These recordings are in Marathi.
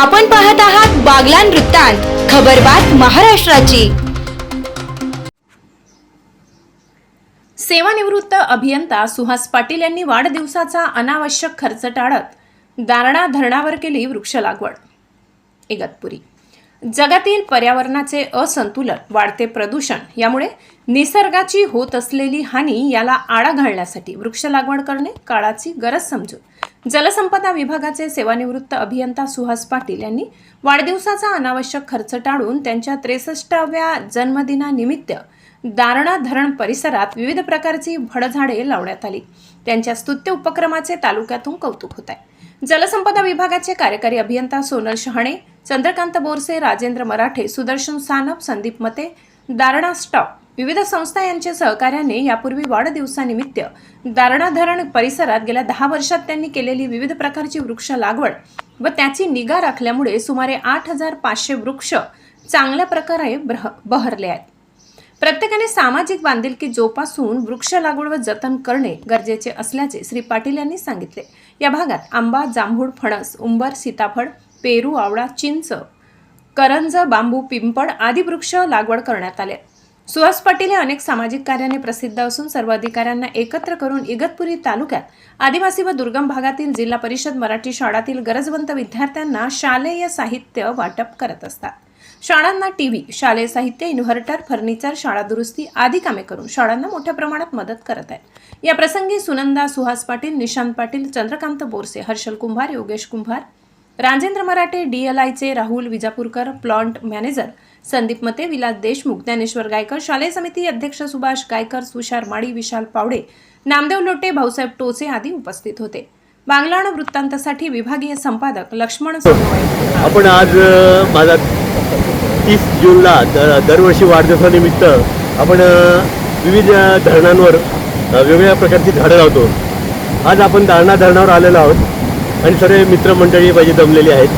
आपण पाहत आहात बागलान वृत्तांत खबरबात महाराष्ट्राची. सेवानिवृत्त अभियंता सुहास पाटील यांनी वाढदिवसाचा अनावश्यक खर्च टाळत दारणा धरणावर केली वृक्ष लागवड. इगतपुरी. जगातील पर्यावरणाचे असंतुलन वाढते प्रदूषण यामुळे निसर्गाची होत असलेली हानी याला आळा घालण्यासाठी वृक्ष लागवड करणे काळाची गरज समजून. जलसंपदा विभागाचे सेवानिवृत्त अभियंता सुहास पाटील यांनी वाढदिवसाचा अनावश्यक खर्च टाळून त्यांच्या त्रेसष्टाव्या जन्मदिनानिमित्त दारणा धरण परिसरात विविध प्रकारची भडझाडे लावण्यात आली. त्यांच्या स्तुत्य उपक्रमाचे तालुक्यातून कौतुक होत आहे. जलसंपदा विभागाचे कार्यकारी अभियंता सोनल शहाणे चंद्रकांत बोरसे राजेंद्र मराठे सुदर्शन सानप संदीप मते दारणा स्टॉप. विविध संस्था यांच्या सहकार्याने यापूर्वी वाढदिवसानिमित्त दारणा धरण परिसरात गेल्या दहा वर्षात त्यांनी केलेली विविध प्रकारची वृक्ष लागवड व त्याची निगा राखल्यामुळे सुमारे आठ हजार पाचशे वृक्ष चांगल्या प्रकारे ब्रह- बहरले आहेत. प्रत्येकाने सामाजिक बांधिलकी जोपासून वृक्ष लागवड व जतन करणे गरजेचे असल्याचे श्री पाटील यांनी सांगितले. या भागात आंबा जांभूळ फणस उंबर सीताफळ पेरू आवळा चिंच करंज बांबू पिंपळ आदी वृक्ष लागवड करण्यात आले. सुहास पाटील हे अनेक सामाजिक कार्याने प्रसिद्ध असून सर्व अधिकाऱ्यांना एकत्र करून इगतपुरी तालुक्यात आदिवासी व दुर्गम भागातील जिल्हा परिषद मराठी शाळातील गरजवंत विद्यार्थ्यांना शालेय साहित्य वाटप करत असतात. शाळांना टीव्ही शालेय साहित्य इन्व्हर्टर फर्निचर शाळा दुरुस्ती आदी कामे करून शाळांना मोठ्या प्रमाणात मदत करत आहेत. या प्रसंगी सुनंदा सुहास पाटील निशांत पाटील चंद्रकांत बोरसे हर्षल कुंभार योगेश कुंभार राजेंद्र मराठे डीएलआयचे राहुल विजापूरकर प्लॉन्ट मॅनेजर संदीप मते विलास देशमुख ज्ञानेश्वर गायकर शालेय समिती अध्यक्ष सुभाष गायकर सुशार माळी विशाल पावडे नामदेव लोटे भाऊसाहेब टोचे आदी उपस्थित होते. बांगलाण वृत्तांतासाठी विभागीय संपादक लक्ष्मण आपण आज माझा तीस जूनला दर दरवर्षी वाढदिवसानिमित्त आपण विविध धरणांवर वेगवेगळ्या प्रकारची झाडं लावतो. आज आपण दारणा धरणावर आलेलो आहोत. आणि सर्व मित्रमंडळी माझी जमलेली आहेत.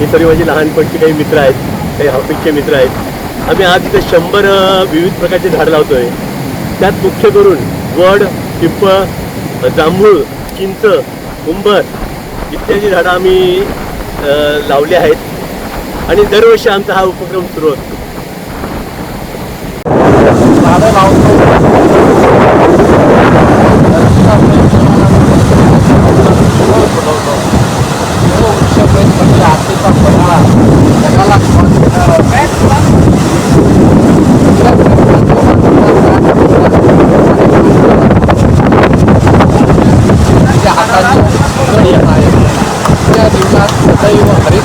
हे सर्व माझे लहानपणचे काही मित्र आहेत काही ऑफिसचे मित्र आहेत. आम्ही आज इथे शंभर विविध प्रकारचे झाडं लावतो आहे त्यात मुख्य करून वड पिंपळ जांभूळ चिंच कुंभर इत्यादी झाडं आम्ही लावली आहेत. आणि दरवर्षी आमचा हा उपक्रम सुरू असतो ahí